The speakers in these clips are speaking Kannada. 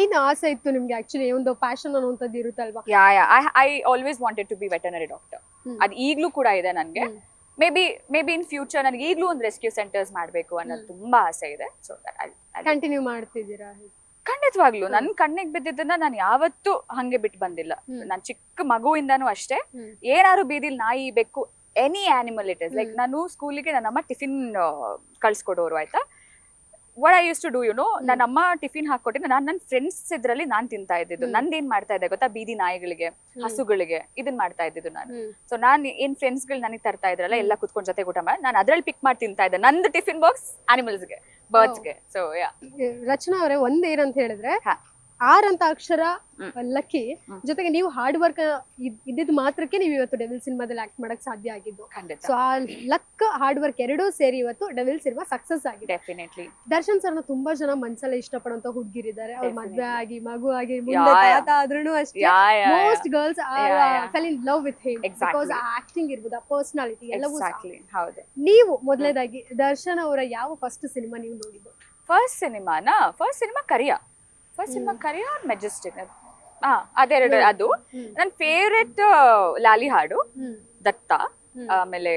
ಏನ್ ಆಸೆ ಇತ್ತು ನಿಮ್ಗೆ ಆಕ್ಚುಲಿ ಒಂದು ಪ್ಯಾಷನ್ ಅನ್ನುವಂಥದ್ದು ಇರುತ್ತಲ್ವಾ? Yeah yeah I I always wanted to be veterinary doctor ಅದು ಈಗಲೂ ಕೂಡ ಇದೆ ನನಗೆ. Maybe maybe in future ನನಗೆ ಈಗಲೂ ಒಂದು ರೆಸ್ಕ್ಯೂ ಸೆಂಟರ್ಸ್ ಮಾಡಬೇಕು ಅನ್ನೋದು ತುಂಬಾ ಆಸೆ ಇದೆ. ಸೊ ಕಂಟಿನ್ಯೂ ಮಾಡ್ತಿದ್ದೀರಾ? ಖಂಡಿತವಾಗ್ಲು. ನನ್ ಕಣ್ಣಿಗೆ ಬಿದ್ದಿದ್ದನ್ನ ನಾನು ಯಾವತ್ತೂ ಹಂಗೆ ಬಿಟ್ಟು ಬಂದಿಲ್ಲ. ನಾನು ಚಿಕ್ಕ ಮಗುವಿಂದಾನು ಅಷ್ಟೇ. ಏನಾದ್ರು ಬೀದಿಲ್ ನಾಯಿ ಬೆಕ್ಕು any animal it is like. ನಾನು ಸ್ಕೂಲಿಗೆ ನನ್ನಮ್ಮ ಟಿಫಿನ್ ಕಳ್ಸ್ಕೊಡೋರು ಆಯ್ತಾ? What I use to do you know ನನ್ನ ಅಮ್ಮ ಟಿಫಿನ್ ಹಾಕೊಟ್ಟಿದ್ದು ನಾನು ನನ್ನ ಫ್ರೆಂಡ್ಸ್ ಇದ್ರಲ್ಲಿ ನಾನು ತಿಂತಾ ಇದ್ದಿದ್ದು. ನಂದು ಏನ್ ಮಾಡ್ತಾ ಇದ್ದೆ ಗೊತ್ತಾ? ಬೀದಿ ನಾಯಿಗಳಿಗೆ ಹಸುಗಳಿಗೆ ಇದನ್ ಮಾಡ್ತಾ ಇದ್ದಿದ್ದು ನಾನು. ಸೊ ನಾನು ಏನ್ ಫ್ರೆಂಡ್ಸ್ಗಳು ನನಗೆ ತರ್ತಾ ಇದ್ರಲ್ಲ ಎಲ್ಲ ಕುತ್ಕೊಂಡ್ ಜೊತೆ ಊಟ ಮಾಡಿ ನಾನು ಅದ್ರಲ್ಲಿ ಪಿಕ್ ಮಾಡಿ ತಿಂತಾ ಇದ್ದೆ. ನಂದು ಟಿಫಿನ್ ಬಾಕ್ಸ್ಗೆ ಬರ್ಡ್ಸ್ಗೆ ಸೊ ಯಾ ರಚನಾ ಅವರೇ ಒಂದೇನಂತ ಹೇಳಿದ್ರೆ ಹಾ. ಆರ್ ಅಂತ ಅಕ್ಷರ. ಲಕ್ಕಿ ಜೊತೆಗೆ ನೀವು ಹಾರ್ಡ್ ವರ್ಕ್ ಇದ್ದಿದ್ ಮಾತ್ರಕ್ಕೆ ನೀವು ಇವತ್ತು ಡೆವಿಲ್ ಸಿನಿಮಾದಲ್ಲಿ ಆಕ್ಟ್ ಮಾಡಕ್ ಸಾಧ್ಯ ಆಗಿದ್ದು. ಸೊ ಆ ಲಕ್ ಹಾರ್ಡ್ ವರ್ಕ್ ಎರಡೂ ಸೇರಿ ಇವತ್ತು ಡೆವಿಲ್ ಸಿನಿಮಾ ಸಕ್ಸಸ್ ಆಗಿದೆ. ಡೆಫಿನೆಟ್ಲಿ ದರ್ಶನ್ ಸರ್ನ ತುಂಬಾ ಜನ ಮನ್ಸಲ್ಲ ಇಷ್ಟಪಡುವಂತ ಹುಡುಗಿರಿದ್ದಾರೆ. ಅವ್ರ. ಮದ್ವೆ ಆಗಿ ಮಗು ಆಗಿ ಆದ್ರೂ ಅಷ್ಟೇ. Most girls. Fell in love with him. Because acting ಇರ್ಬೋದು ಆ ಪರ್ಸನಾಲಿಟಿ ಎಲ್ಲವೂ. ಹೌದು. ನೀವು ಮೊದಲನೇದಾಗಿ ದರ್ಶನ್ ಅವರ ಯಾವ ಫಸ್ಟ್ ಸಿನಿಮಾ ನೀವು ನೋಡಿದ್ದು? ಫಸ್ಟ್ ಸಿನಿಮಾನ first cinema Kariya. First cinema career Majestic ಹಾ ಅದೆರಡು. ಅದು. ನನ್ನ ಫೇವ್ರೆಟ್ ಲಾಲಿ ಹಾಡು. ದತ್ತ. ಆಮೇಲೆ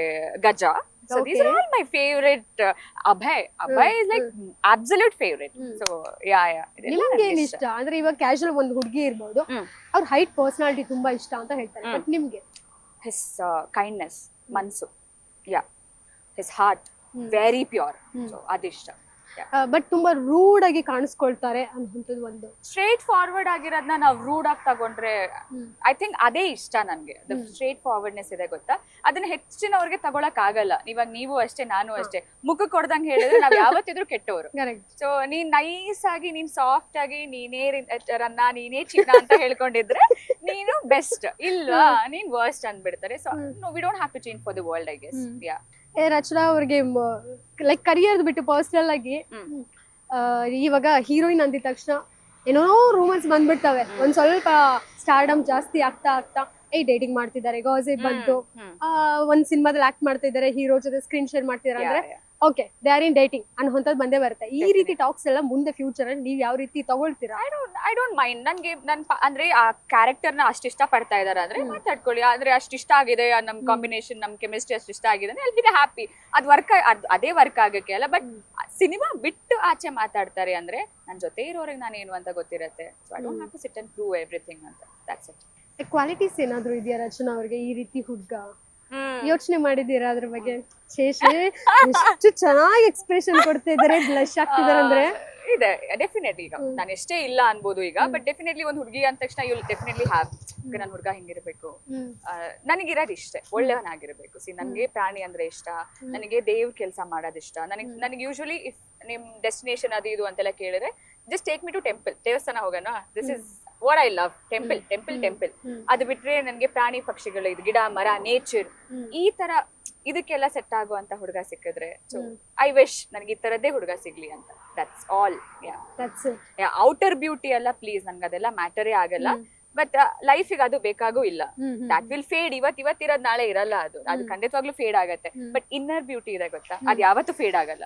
Gaja so these. Are all my favourite Abhay Abhay is like absolute favourite. So yeah yeah ನಿಮ್ಗೆ ಏನ್ ಇಷ್ಟ ಅಂದ್ರೆ ಇವಾಗ ಕ್ಯಾಶುವಲ್ ಒಂದು ಹುಡುಗಿ ಇರ್ಬೋದು. ಅವ್ರ ಹೈಟ್ ಪರ್ಸನಾಲಿಟಿ ತುಂಬಾ ಇಷ್ಟ ಅಂತ ಹೇಳ್ತಾರೆ. ಬಟ್ ನಿಮ್ಗೆ ಹಿಸ್ ಕೈಂಡ್ನೆಸ್ ಮನ್ಸು yeah his heart. Very pure. So ಅದಿಷ್ಟ but ತುಂಬಾ ರೂಡ್ ಆಗಿ ಕಾಣಿಸ್ಕೊಳ್ತಾರೆ ಅನ್ನುವಂಥದ್ದು ಒಂದು. ಸ್ಟ್ರೇಟ್ ಫಾರ್ವರ್ಡ್ ಆಗಿರೋದನ್ನ ನಾವು ರೂಡ್ ಆಗಿ ತಗೊಂಡ್ರೆ ಐ ಥಿಂಕ್ ಅದೇ ಇಷ್ಟ ನನಗೆ. ಸ್ಟ್ರೇಟ್ ಫಾರ್ವರ್ಡ್ನೆಸ್ ಇದೆ ಗೊತ್ತಾ? ಅದನ್ನ ಹೆಚ್ಚಿನವ್ರಿಗೆ ತಗೊಳಕ್ ಆಗಲ್ಲ. ಇವಾಗ ನೀವು ಅಷ್ಟೇ ನಾನು ಅಷ್ಟೇ. ಮುಖ ಕೊಡ್ದಂಗೆ ಹೇಳಿದ್ರೆ ನಾವು ಯಾವತ್ತಿದ್ರು ಕೆಟ್ಟವರು. ಸೊ ನೀನ್ ನೈಸ್ ಆಗಿ ನೀನ್ ಸಾಫ್ಟ್ ಆಗಿ ನೀನೇ ರನ್ನ ನೀನೇ ಚಿನ್ನ ಅಂತ ಹೇಳ್ಕೊಂಡಿದ್ರೆ ನೀನು ಬೆಸ್ಟ್ ಇಲ್ವಾ? ನೀನ್ worst ಅಂದ್ಬಿಡ್ತಾರೆ. So. No we don't have to change for the world I guess yeah ಏ ರಚನಾ ಅವ್ರಿಗೆ ಲೈಕ್ ಕರಿಯರ್ ಬಿಟ್ಟು ಪರ್ಸನಲ್ ಆಗಿ. ಆ, ಇವಾಗ ಹೀರೋಯಿನ್ ಅಂದಿದ ತಕ್ಷಣ ಏನೋ ರೂಮರ್ಸ್ ಬಂದ್ಬಿಡ್ತವೆ ಒಂದ್ ಸ್ವಲ್ಪ ಸ್ಟಾರ್ಡಮ್ ಜಾಸ್ತಿ ಆಗ್ತಾ ಆಗ್ತಾ ಏ ಡೇಟಿಂಗ್ ಮಾಡ್ತಿದ್ದಾರೆ ಗಾಸಿಪ್ ಬಂತು ಆ, ಒಂದ್ ಸಿನಿಮಾದಲ್ಲಿ ಆಕ್ಟ್ ಮಾಡ್ತಾ ಇದ್ದಾರೆ ಹೀರೋ ಜೊತೆ ಸ್ಕ್ರೀನ್ ಶೇರ್ ಮಾಡ್ತಿದಾರೆ ಅಂದ್ರೆ. Okay they are in dating ಅನ್ನುವಂಥದ್ದು ಬಂದೇ ಬರುತ್ತೆ. ಈ ರೀತಿ ಟಾಕ್ಸ್ ಎಲ್ಲ ಮುಂದೆ ಫ್ಯೂಚರ್ ಅಲ್ಲಿ ನೀವು ಯಾವ ರೀತಿ ತಗೊಳ್ತೀರಾ? I don't I don't mind ನನಗೆ ನನ್ ಪ- ಅಂದ್ರೆ ಆ ಕ್ಯಾರೆಕ್ಟರ್ನ ಅಷ್ಟು ಇಷ್ಟ ಪಡ್ತಾ ಇದ್ದಾರೆ ಅಂದ್ರೆ ಮಾತಾಡ್ಕೊಳ್ಳಿ. ಅಂದ್ರೆ ಅಷ್ಟು ಇಷ್ಟ ಆಗಿದೆ ನಮ್ಮ ನಮ್ ಕಾಂಬಿನೇಷನ್ ನಮ್ ಕೆಮಿಸ್ಟ್ರಿ ಅಷ್ಟು ಇಷ್ಟ ಆಗಿದೆ ಅಲ್ಲಿ ಹ್ಯಾಪಿ ಅದು ವರ್ಕ್ ಅದೇ ವರ್ಕ್ ಆಗಕ್ಕೆ ಅಲ್ಲ ಬಟ್ ಸಿನಿಮಾ ಬಿಟ್ಟು ಆಚೆ ಮಾತಾಡ್ತಾರೆ ಅಂದ್ರೆ ನನ್ ಜೊತೆ ಇರೋರಿಗೆ ನಾನು ಏನು ಅಂತ ಗೊತ್ತಿರತ್ತೆ. So I don't. Have to sit and prove everything ಅಂತ. ದಟ್ಸ್ ಇಟ್ ಕ್ವಾಲಿಟೀಸ್ ಏನಾದ್ರು ಇದೆಯಾ ರಚನಾ ಅವ್ರಿಗೆ ಈ ರೀತಿ ಹುಡ್ಗ? ಯೋಚನೆ ಮಾಡಿದ್ದೀರಾ ಅದ್ರ ಬಗ್ಗೆ? ಶೇಷೆ ಎಷ್ಟು ಚೆನ್ನಾಗಿ ಎಕ್ಸ್ಪ್ರೆಷನ್ ಕೊಡ್ತಾ ಇದಾರೆ ಬ್ಲಶ್ ಆಗ್ತಿದಾರೆ ಅಂದ್ರೆ. ಇದೆ ಡೆಫಿನೆಟ್ಲಿ ಈಗ. ನಾನು ಎಷ್ಟೇ ಇಲ್ಲ ಅನ್ಬೋದು ಈಗ ಬಟ್ ಡೆಫಿನೆಟ್ಲಿ ಒಂದು ಹುಡುಗಿ ಅಂದ ತಕ್ಷಣ ಯು ಡೆಫಿನೆಟ್ಲಿ ಹ್ಯಾವ್ ನನ್ನ ಹುಡುಗ ಹಿಂಗಿರ್ಬೇಕು. ನನಗಿರೋದು ಇಷ್ಟೇ ಒಳ್ಳೆಯವನಾಗಿರ್ಬೇಕು. ಸಿ ನನಗೆ ಪ್ರಾಣಿ ಅಂದ್ರೆ ಇಷ್ಟ ನನಗೆ ದೇವ್ರ ಕೆಲಸ ಮಾಡೋದು ಇಷ್ಟ. ನನಗೆ. ನನಗೆ ಯೂಶಲಿ ಇಫ್ ನಿಮ್ ಡೆಸ್ಟಿನೇಷನ್ ಅದು ಇದು ಅಂತೆಲ್ಲ ಕೇಳಿದ್ರೆ just take me to temple ದೇವಸ್ಥಾನ ಹೋಗೋಣ. This is what I love temple temple. Temple. ಅದು ಬಿಟ್ರೆ ನನಗೆ ಪ್ರಾಣಿ ಪಕ್ಷಿಗಳು ಇದು ಗಿಡ ಮರ ನೇಚರ್. ಈ ತರ ಇದಕ್ಕೆಲ್ಲ ಸೆಟ್ ಆಗುವಂತ ಹುಡುಗ ಸಿಕ್ಕಿದ್ರೆ ಸೊ. ಐ ವಿಶ್ ನನಗೆ ಈ ತರದ್ದೇ ಹುಡುಗ ಸಿಗ್ಲಿ ಅಂತ ದಟ್ಸ್ ಆಲ್. ಔಟರ್ ಬ್ಯೂಟಿ ಎಲ್ಲ ಪ್ಲೀಸ್ ನನ್ಗೆ ಅದೆಲ್ಲ ಮ್ಯಾಟರೇ ಆಗಲ್ಲ. ಬಟ್ ಲೈಫಿಗೆ ಅದು ಬೇಕಾಗೂ ಇಲ್ಲ. ದಾಟ್ ವಿಲ್ ಫೇಡ್ ಇವತ್ ಇವತ್ತಿರೋದ್ ನಾಳೆ ಇರಲ್ಲ ಅದು. ಅದು ಖಂಡಿತವಾಗ್ಲೂ ಫೇಡ್ ಆಗತ್ತೆ. ಬಟ್ ಇನ್ನರ್ ಬ್ಯೂಟಿ ಇದೆ ಗೊತ್ತಾ. ಅದ್ ಯಾವತ್ತೂ ಫೇಡ್ ಆಗಲ್ಲ.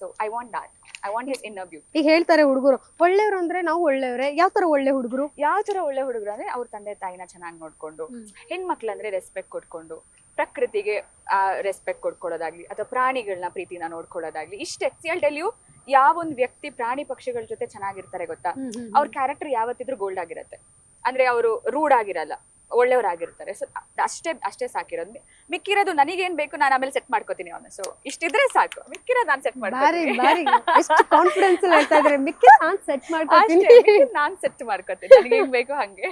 So I want that I want his inner beauty ಈಗ ಹೇಳ್ತಾರೆ ಹುಡುಗರು ಒಳ್ಳೆಯವರು ಅಂದ್ರೆ ನಾವು ಒಳ್ಳೆಯವರೇ. ಯಾವ ತರ ಒಳ್ಳೆ ಹುಡುಗರು? ಯಾವ ತರ ಒಳ್ಳೆ ಹುಡುಗರು ಅಂದ್ರೆ ಅವ್ರ ತಂದೆ ತಾಯಿನ ಚೆನ್ನಾಗಿ ನೋಡ್ಕೊಂಡು ಹೆಣ್ಮಕ್ಳು ಅಂದ್ರೆ ರೆಸ್ಪೆಕ್ಟ್ ಕೊಟ್ಕೊಂಡು ಪ್ರಕೃತಿಗೆ ರೆಸ್ಪೆಕ್ಟ್ ಕೊಡ್ಕೊಳ್ಳೋದಾಗ್ಲಿ ಅಥವಾ ಪ್ರಾಣಿಗಳನ್ನ ಪ್ರೀತಿನ ನೋಡ್ಕೊಳ್ಳೋದಾಗ್ಲಿ ಇಷ್ಟೇ. ಸಿಯಲ್ ಟೆಲ್ ಯು ಯಾವ ಒಂದು ವ್ಯಕ್ತಿ ಪ್ರಾಣಿ ಪಕ್ಷಿಗಳ ಜೊತೆ ಚೆನ್ನಾಗಿರ್ತಾರೆ ಗೊತ್ತಾ? ಅವ್ರ ಕ್ಯಾರೆಕ್ಟರ್ ಯಾವತ್ತಿದ್ರು ಗೋಲ್ಡ್ ಆಗಿರತ್ತೆ. ಅಂದ್ರೆ ಅವರು ರೂಡ್ ಆಗಿರಲ್ಲ ಒಳ್ಳೆಯವರಾಗಿರ್ತಾರೆ. ಸೊ ಅಷ್ಟೇ ಅಷ್ಟೇ ಸಾಕಿರೋದು ಮಿಕ್ಕಿರೋದು ನನಗೇನ್ ಬೇಕು ನಾನು ಆಮೇಲೆ ಸೆಟ್ ಮಾಡ್ಕೋತೀನಿ ಅವನು ಸೊ ಇಷ್ಟಿದ್ರೆ ಸಾಕು. ಮಿಕ್ಕಿರೋದು ನಾನು ಸೆಟ್ ಮಿಕ್ಕಿ ನಾನ್ ಸೆಟ್ ಮಾಡ್ಕೊತೀನಿ. ನಾನು ಸೆಟ್ ಮಾಡ್ಕೋತೀನಿ. ನನಗೆ ಬೇಕು ಹಂಗೆ.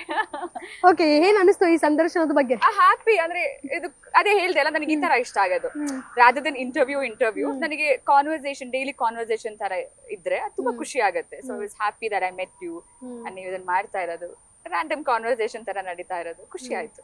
ಓಕೆ ಏನ್ ಅನಿಸ್ತು ಈ ಸಂದರ್ಶನದ ಬಗ್ಗೆ? ಹ್ಯಾಪಿ ಅಂದ್ರೆ ಇದು ಅದೇ ಹೇಳ್ದೆ ಅಲ್ಲ ನನಗೆ ಈ ತರ ಇಷ್ಟ ಆಗೋದು. ರಾದರ್ ದೆನ್ ಇಂಟರ್ವ್ಯೂ ಇಂಟರ್ವ್ಯೂ ನನಗೆ ಕಾನ್ವರ್ಸೇಷನ್ ಡೈಲಿ ಕಾನ್ವರ್ಸೇಷನ್ ತರ ಇದ್ರೆ ತುಂಬಾ ಖುಷಿ ಆಗುತ್ತೆ. So is happy that I met you. ನೀವು ಇದನ್ನ ಮಾಡ್ತಾ ಇರೋದು. ರ್ಯಾಂಡಮ್ ಕಾನ್ವರ್ಸೇಷನ್ ತರ ನಡೀತಾ ಇರೋದು. ಖುಷಿ ಆಯ್ತು.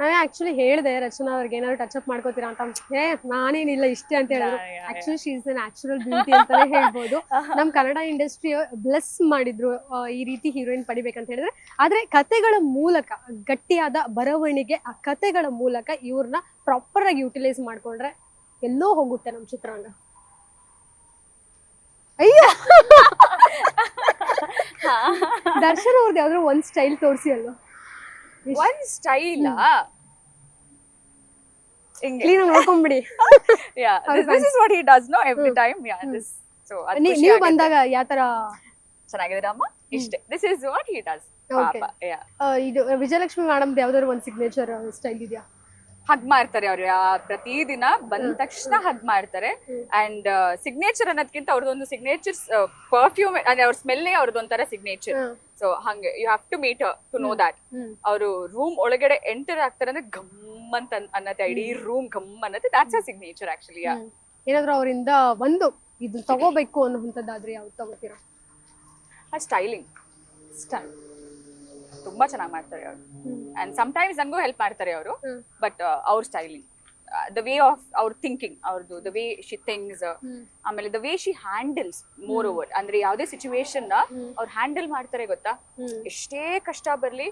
ನಾನೇ ಆಕ್ಚುಲಿ ಹೇಳ್ದೆ ರಚನಾ ಅವ್ರಿಗೆ ಏನಾದ್ರು ಟಚ್ ಅಪ್ ಮಾಡ್ಕೋತೀರಾ ಅಂತ. ಏ ನಾನೇನಿಲ್ಲ ಇಷ್ಟೇ ಅಂತ ಹೇಳಿದ್ರು. Actually she's is natural beauty ಅಂತಾನೆ ಹೇಳ್ಬೋದು. ನಮ್ ಕನ್ನಡ ಇಂಡಸ್ಟ್ರಿ ಬ್ಲೆಸ್ ಮಾಡಿದ್ರು ಈ ರೀತಿ ಹೀರೋಯಿನ್ ಪಡಿಬೇಕಂತ ಹೇಳಿದ್ರೆ. ಆದ್ರೆ ಕತೆಗಳ ಮೂಲಕ ಗಟ್ಟಿಯಾದ ಬರವಣಿಗೆ ಆ ಕತೆಗಳ ಮೂಲಕ ಇವ್ರನ್ನ ಪ್ರಾಪರ್ ಆಗಿ ಯುಟಿಲೈಸ್ ಮಾಡ್ಕೊಂಡ್ರೆ ಎಲ್ಲೋ ಹೋಗುತ್ತೆ ನಮ್ ಚಿತ್ರಾಂಗ ಅಯ್ಯೋ! ದರ್ಶನ್ ಅವ್ರದ್ದು ಯಾವ್ದಾದ್ರು ಒಂದ್ ಸ್ಟೈಲ್ ತೋರಿಸಿ ಅಲ್ವಾ? ಒಂದ್ style clean ನೋಡ್ಕೊಂಬಿಡಿ. This is what he does no every time yeah this so ನೀವು ಬಂದಾಗ ಯಾವ ತರ ಚೆನ್ನಾಗಿದ್ದೀರಾ ಅಮ್ಮ? ಇಷ್ಟೇ. This is what he does okay ಪಾಪ ಯಾ ಇದು ವಿಜಯಲಕ್ಷ್ಮಿ ಮೇಡಮ್ ಯಾವ್ದಾದ್ರು ಒಂದ್ ಸಿಗ್ನೇಚರ್ ಸ್ಟೈಲ್ ಇದೆಯಾ? ಹಗ್ ಮಾಡ್ತಾರೆ ಅವ್ರು. ಪ್ರತಿದಿನ ಬಂದ ತಕ್ಷಣ ಹಗ್ ಮಾಡ್ತಾರೆ. ಅಂಡ್ ಸಿಗ್ನೇಚರ್ ಅನ್ನೋದಕ್ಕಿಂತ ಅವ್ರದ್ದೊಂದು ಸಿಗ್ನೇಚರ್ ಪರ್ಫ್ಯೂಮ್ ಅಂದ್ರೆ ಅವ್ರ ಸ್ಮೆಲ್ಲೇ ಅವ್ರದ್ದೊಂಥರ ಸಿಗ್ನೇಚರ್ ಸೊ ಹಂಗೆ you have to meet to know that ಅವರು ರೂಮ್ ಒಳಗಡೆ ಎಂಟರ್ ಆಗ್ತಾರೆ ಅಂದ್ರೆ ಗಮ್ ಅಂತ ಅನ್- ಅನ್ನತ್ತೆ. ಇಡೀ ರೂಮ್ ಗಮ್ ಅನ್ನತ್ತೆ. That's a signature actually. ಏನಾದ್ರು ಅವರಿಂದ ಒಂದು ಇದು ತಗೋಬೇಕು ಅನ್ನುವಂಥದ್ದಾದ್ರೆ ಯಾವ್ದು ತಗೋತೀರಾ? ಆ ಸ್ಟೈಲಿಂಗ್ ಸ್ಟೈಲ್ ತುಂಬಾ ಚೆನ್ನಾಗಿ ಮಾಡ್ತಾರೆ ಅವರು. ಅಂಡ್ ಸಮ್ಟೈಮ್ಸ್ ನನಗೂ ಹೆಲ್ಪ್ ಮಾಡ್ತಾರೆ ಅವರು ಬಟ್ ಅವ್ರ ಸ್ಟೈಲಿಂಗ್ ದ ವೇ ಆಫ್ ಅವ್ರ ಥಿಂಕಿಂಗ್ ಅವ್ರದ್ದು ದ ವೇ ಶಿ ಥಿಂಗ್ಸ್ ಆಮೇಲೆ the way she handles moreover ಅಂದ್ರೆ ಯಾವುದೇ ಸಿಚುವೇಶನ್. ಅವ್ರು ಹ್ಯಾಂಡಲ್ ಮಾಡ್ತಾರೆ ಗೊತ್ತಾ? ಎಷ್ಟೇ ಕಷ್ಟ ಬರಲಿ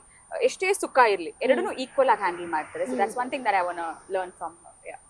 ಎಷ್ಟೇ ಸುಖ ಇರಲಿ ಎರಡನ್ನೂ ಈಕ್ವಲ್ ಆಗಿ ಹ್ಯಾಂಡಲ್ ಮಾಡ್ತಾರೆ. So that's one thing that I want learn from